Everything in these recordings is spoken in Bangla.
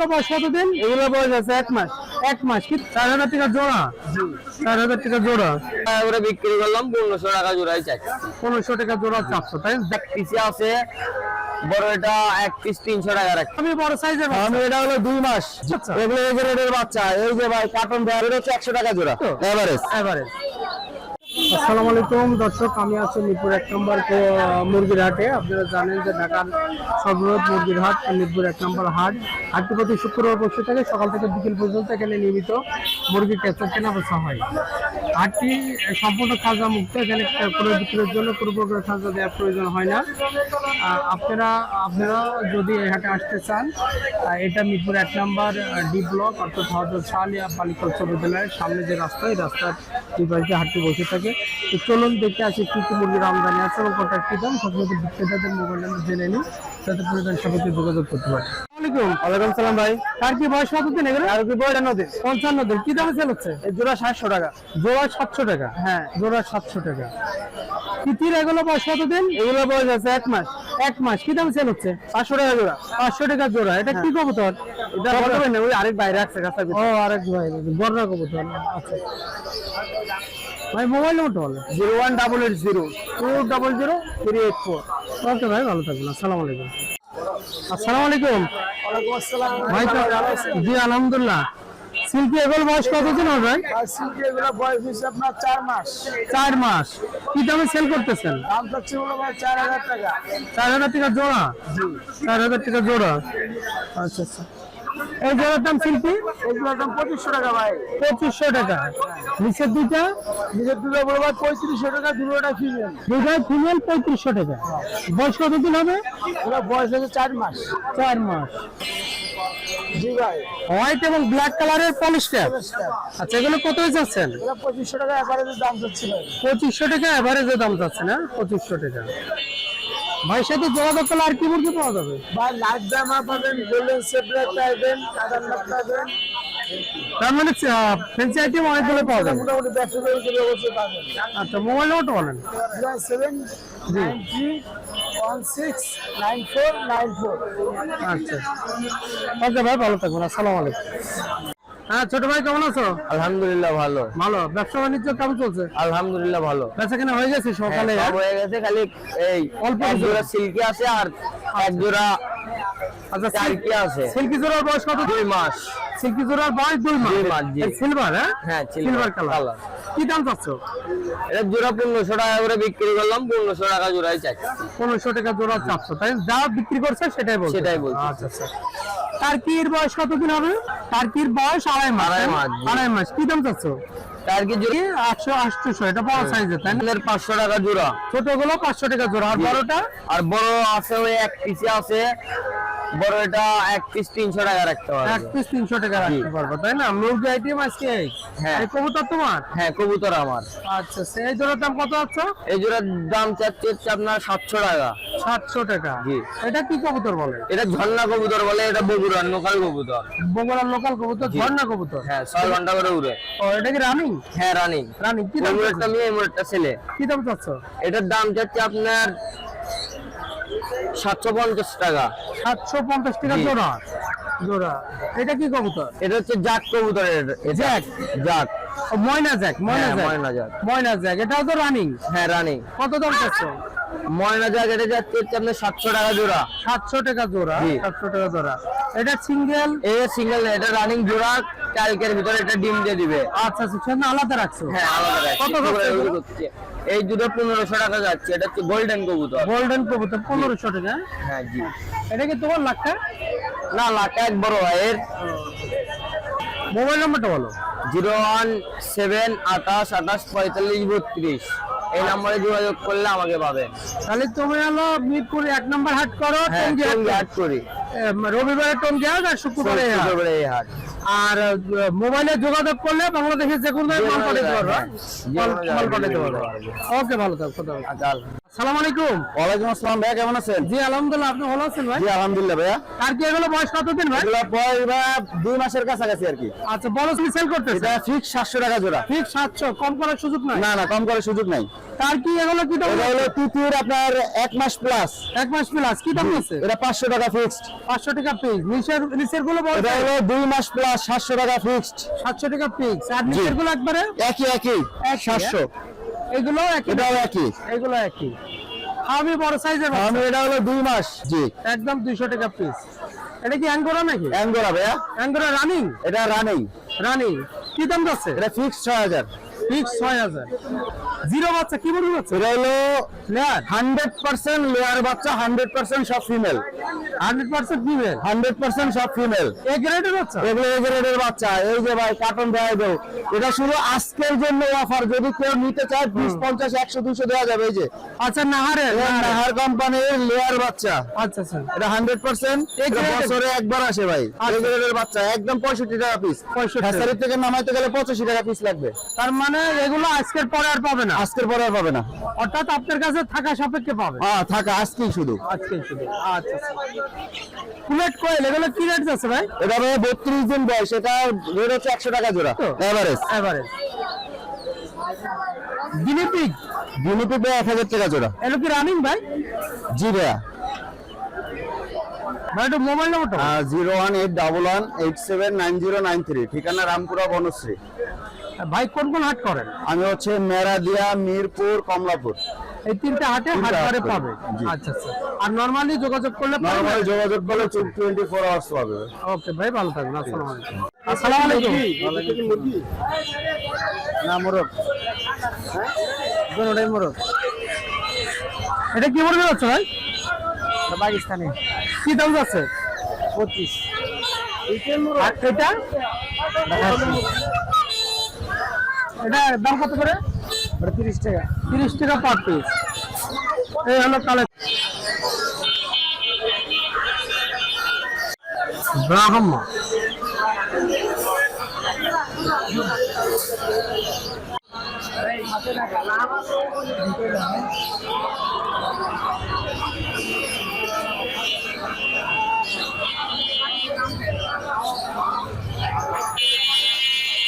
বয়স কতদিন এগুলো বয়স আছে এক মাস। এক মাস কি? চার হাজার টাকা জোড়া? চার হাজার টাকা জোড়া। ওরা বিক্রি করলাম পনেরোশো টাকা জোড়াই চাই। পনেরোশো টাকা জোড়া চারশো তাই? এক আছে। বড় এটা এক পিস তিনশো টাকা রাখি। আমি বড় সাইজের আমি এটা হলো দুই মাস। আচ্ছা। এগুলো বাচ্চা এই যে ভাই কার্টন দেওয়া হচ্ছে একশো টাকা জোড়া? এভারেজ এভারেজ আসসালামু আলাইকুম। দর্শক, আমি আছি মিরপুর এক নম্বর মুরগির হাটে। আপনারা জানেন যে ঢাকার সর্ববৃহৎ মুরগির হাট মিরপুর এক নম্বর হাট। হাটটি প্রতি শুক্রবার বসে থাকে সকাল থেকে বিকেল পর্যন্ত এখানে নিয়মিত মুরগি কেঁচা কেনা বেচা হয়। হাটটি সম্পূর্ণ খাজা মুক্ত। এখানে কোনো বিক্রির জন্য কোনো প্রকার খাজা দেওয়ার প্রয়োজন হয় না। আপনারা আপনারা যদি এই হাটে আসতে চান এটা মিরপুর এক নম্বর ডি ব্লক, অর্থাৎ হজরত শাহলিয়া বালিকা উচ্চ বিদ্যালয়ের সামনে যে রাস্তা, এই রাস্তার দুই পাশে হাটটি বসে থাকে। তো চলুন দেখতে আসি কি কি মুরগির আমদানি আছে এবং কটার কি দাম। সবসময় বিক্রেতাদের মোবাইল নাম্বার জেনে নিই যাতে প্রয়োজন সাপেক্ষে যোগাযোগ করতে পারে। ওয়ালাইকুম সালাম ভাই। তার কি বয়স কত দিন এগুলো? আর কি বয়টা নদী পঞ্চান্ন দিন। কি দামে সেল হচ্ছে? জোড়া সাতশো টাকা। জোড়া সাতশো টাকা? হ্যাঁ। জোড়া সাতশো টাকা। তিতির এগুলো বয়স কত দিন এগুলো বয়স আছে এক মাস। এক মাস। কি দাম সেল হচ্ছে? পাঁচশো টাকা জোড়া। পাঁচশো টাকা জোড়া। এটা কি কবুতর? এটা বলতে পারি ওই আরেক বাইরে আছে গাছের ও আরেক ভাই। বর্ণা কবুতর। আচ্ছা। ভাই মোবাইল নম্বরটা বলে। Zero one double eight zero. Two double zero three eight four okay ভাই ভালো থাকবেন। আসসালামু আলাইকুম। আসসালামু আলাইকুম। ভাই জি আলহামদুলিল্লাহ। শিল্পী এগুলো বয়স কতদিন হবে ভাই? সিল্কি এগুলো বয়স হচ্ছে আপনার চার মাস। চার মাস। কি দামে সেল করতেছেন? দাম চাচ্ছে হলো ভাই চার হাজার টাকা। চার হাজার টাকা জোড়া? চার হাজার টাকা জোড়া। আচ্ছা আচ্ছা। এই জোড়ার দাম শিল্পী? এগুলোর দাম পঁচিশশো টাকা ভাই। পঁচিশশো টাকা। নিচের দুইটা? নিজের দুটো বড় ভাই পঁয়ত্রিশশো টাকা দুটোটা ফিমেল দুইটাই ফিমেল পঁয়ত্রিশশো টাকা। বয়স কতদিন হবে? এগুলো বয়স হচ্ছে চার মাস। চার মাস। জি ভাই। হোয়াইট এবং ব্ল্যাক কালারের পলিশটা আচ্ছা এগুলো কত যাচ্ছেন পঁচিশশো টাকা এভারেজের দাম যাচ্ছে ভাই। পঁচিশশো টাকা এভারেজে দাম যাচ্ছে না? পঁচিশশো টাকা। ভাই সাথে যোগাযোগ করলে আর কি মুরগি পাওয়া যাবে? ভাই লাইট জামা পাবেন গোল্ডেন সেপারেট পাবেন কাদান্নাথ পাবেন। তার মানে ফেন্সি আইটেম অনেকগুলো পাওয়া যাবে। মোটামুটি ব্যবসা করে অবশ্যই পাবেন। আচ্ছা মোবাইল নম্বরটা বলেন। সেভেন ফোর আচ্ছা। ওকে ভাই ভালো থাকবেন। আসসালামু আলাইকুম। হ্যাঁ ছোট ভাই কেমন আছো? আলহামদুলিল্লাহ ভালো। ভালো। ব্যবসা বাণিজ্য কেমন চলছে? আলহামদুলিল্লাহ ভালো। বেচা কেনা হয়ে গেছে সকালে হয়ে গেছে খালি এই অল্প জোড়া সিল্কি আছে আর এক জোড়া আচ্ছা চারকি আছে। সিল্কি জোড়ার বয়স কত? দুই মাস। সিল্কি জোড়ার বয়স দুই মাস। দুই মাস, সিলভার হ্যাঁ? হ্যাঁ সিলভার কালার কালার কি দাম চাচ্ছ? এটা জোড়া পনেরোশো টাকা করে বিক্রি করলাম পনেরোশো টাকা জোড়াই চাই পনেরোশো টাকা জোড়া চারশো তাই যা বিক্রি করছে সেটাই বলছে। সেটাই বলছি। আচ্ছা আচ্ছা। টার্কির বয়স কতদিন হবে? টার্কির বয়স আড়াই মাস আড়াই মাস, কি দাম চাচ্ছ? টার্কি জোড়া? আটশো আটশোশো। এটা বড় সাইজের তাই না? পাঁচশো টাকা জোড়া। ছোটগুলো পাঁচশো টাকা জোড়া। আর। বড়টা? আর বড় আছে ওই এক পিসে আছে বড় এটা এক পিস তিনশো টাকা রাখতে এক পারবে পিস তিনশো টাকা রাখতে পারব তাই না? মুরগি আইটেম আজকে হ্যাঁ। কবুতর তোমার? হ্যাঁ কবুতর আমার। আচ্ছা এই জোড়ার দাম কত আছে? এই জোড়ার দাম চাচ্ছে হচ্ছে আপনার সাতশো টাকা। সাতশো টাকা। জি। এটা কি কবুতর বলে? এটা ঝর্ণা কবুতর বলে এটা বগুড়ার লোকাল কবুতর। বগুড়ার লোকাল কবুতর। ঝর্ণা কবুতর? হ্যাঁ ছয় ঘণ্টা করে উড়ে। ও এটা কি রানিং? হ্যাঁ রানিং। রানিং কি দাম এমুরেটটা মেয়ে একটা ছেলে। কি দাম চাচ্ছ? এটার দাম যাচ্ছে আপনার সাতশো পঞ্চাশ টাকা। সাতশো পঞ্চাশ টাকা জোড়া। জোড়া। এটা কি কবুতর? এটা হচ্ছে জাক কবুতর জ্যাক। জাক? ও, ময়না জ্যাক ময়না জ্যাক ময়না জ্যাক। ময়না জ্যাক এটাও তো রানিং। হ্যাঁ রানিং। কত দাম চাচ্ছো? ময়না জাক এটা যাচ্ছে হচ্ছে আপনার সাতশো টাকা জোড়া। সাতশো টাকা জোড়া। সাতশো টাকা জোড়া। এটা সিঙ্গেল? এই সিঙ্গেল এটা রানিং জোড়া কালকের ভিতরে এটা ডিম দিয়ে দিবে। আচ্ছা আচ্ছা সেটা আলাদা রাখছো? হ্যাঁ আলাদা রাখছি। কত করে এগুলো এগুলো? করছে। এই দুটো টাকা যাচ্ছে এটা হচ্ছে গোল্ডেন কবুতর। গোল্ডেন কবুতর টাকা? হ্যাঁ জি। এটা কি তোমার লাখটা না লাখ এক বড় ভাইয়ের। মোবাইল নাম্বারটা বলো। জিরো ওয়ান সেভেন আঠাশ আঠাশ পঁয়তাল্লিশ বত্রিশ। এই নম্বরে যোগাযোগ করলে আমাকে পাবেন। তাহলে তুমি হলো মিরপুর এক নম্বর হাট করো হ্যাঁ টঙ্গী হাট করো। রবিবারে টঙ্গী হাট আর শুক্রবারে শুক্রবারে এই হাট আর মোবাইলে যোগাযোগ করলে বাংলাদেশের যে কোনো জায়গায় মাল পাঠাতে পারবে হ্যাঁ, মাল পাঠাতে পারবে। ওকে ভালো থাকো আসসালামু আলাইকুম। ওয়ালাইকুম আসসালাম ভাইয়া কেমন আছেন? জি আলহামদুলিল্লাহ আপনি ভালো আছেন ভাই? জি আলহামদুলিল্লাহ ভাইয়া। আর কি এগুলো বয়স কতদিন ভাই? এগুলো বয়স ভাইয়া দুই মাসের কাছাকাছি আর কি। আচ্ছা বড় তুমি সেল করতেছে এটা ফিক্স সাতশো টাকা জোড়া। ঠিক সাতশো কম করার সুযোগ নাই? না না কম করার সুযোগ নাই। তার কি এগুলো কি দাম এটা তিতির আপনার এক মাস প্লাস এক মাস প্লাস কি দাম আছে? এটা টাকা ফিক্সড পাঁচশো টাকা পিস নিচের নিচেরগুলো বড় এটা হলো মাস প্লাস সাতশো টাকা ফিক্সড সাতশো টাকা পিস আর নিচেরগুলো একবারে? একই একই একই, সাতশো। এগুলো একই। এটাও একই। এগুলো একই। আমি বড় সাইজের আমি এটা হলো দুই মাস। জি। একদম দুইশো টাকা পিস এটা কি অ্যাঙ্গোরা নাকি? অ্যাঙ্গোরা ভাইয়া। Angora running? এটা রানিং। রানিং। কি দাম যাচ্ছে? এটা ফিক্স ছয় হাজার। ফিক্স ছয় হাজার। জিরো বাচ্চা কি বলুন বাচ্চা? এটা হলো হান্ড্রেড পার্সেন্ট লেয়ার বাচ্চা হান্ড্রেড পার্সেন্ট সব female hundred percent female hundred percent সব ফিমেল এ গ্রেডের বাচ্চা? এগুলো এই গ্রেডের বাচ্চা। এই যে ভাই কার্টন দেওয়া দেও। এটা শুধু আজকের জন্য অফার যদি কেউ নিতে চায় বিশ পঞ্চাশ একশো দুশো দেওয়া যাবে এই যে। আচ্ছা নাহারে নাহারে। কোম্পানির লেয়ার বাচ্চা। আচ্ছা আচ্ছা। এটা হান্ড্রেড পার্সেন্ট? বছরে একবার আসে ভাই। এই গ্রেডের বাচ্চা একদম পঁয়ষট্টি টাকা পিস 65 হ্যাসারি থেকে নামাইতে গেলে পঁচাশি টাকা পিস লাগবে। তার মানে এগুলো আজকের পরে আর পাবে না। আজকের পরে আর পাবে না। অর্থাৎ আপনার কাছে থাকা সাপেক্ষে পাবে। হ্যাঁ থাকা আজকেই শুধু। আজকে শুধু। আচ্ছা কুলেট কোয়েল এগুলো কি রেট আছে ভাই? এটা ভাই বত্রিশ দিন বয়স এটা রেট হচ্ছে একশো টাকা জোড়া এভারেজ এভারেজ গিনিপিগ বিনুপি ভাই এক হাজার টাকা জোড়া। এগুলো কি রানিং ভাই? জি ভাইয়া। মোবাইল নম্বরটা zero one eight double one eight seven nine zero nine three ঠিকানা রামপুরা বনশ্রী। ভাই কোন কোন হাট করেন? আমি হচ্ছে মেরাদিয়া মিরপুর কমলাপুর। এই তিনটে হাটে তিনটে হাট হাট করে করে, পাবে? আচ্ছা আচ্ছা। আর নরমালি যোগাযোগ করলে নর্মালি যোগাযোগ করলে টোয়েন্টি ফোর আওয়ার্স পাবে। ওকে ভাই ভালো থাকবেন। আসসালামু আলাইকুম। আসসালামু আলাইকুম। না মোরগ। কোনটাই মোরগ? এটা কি মুরগি হচ্ছে ভাই? পাকিস্তানি। কি দাম যাচ্ছে? পঁচিশ। আর এটা? এটা দাম কত করে? তিরিশ টাকা। তিরিশ টাকা পার পিস এই হলো কালে ব্রাহ্মা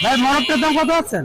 ভাই মরকটার দাম কত আছেন?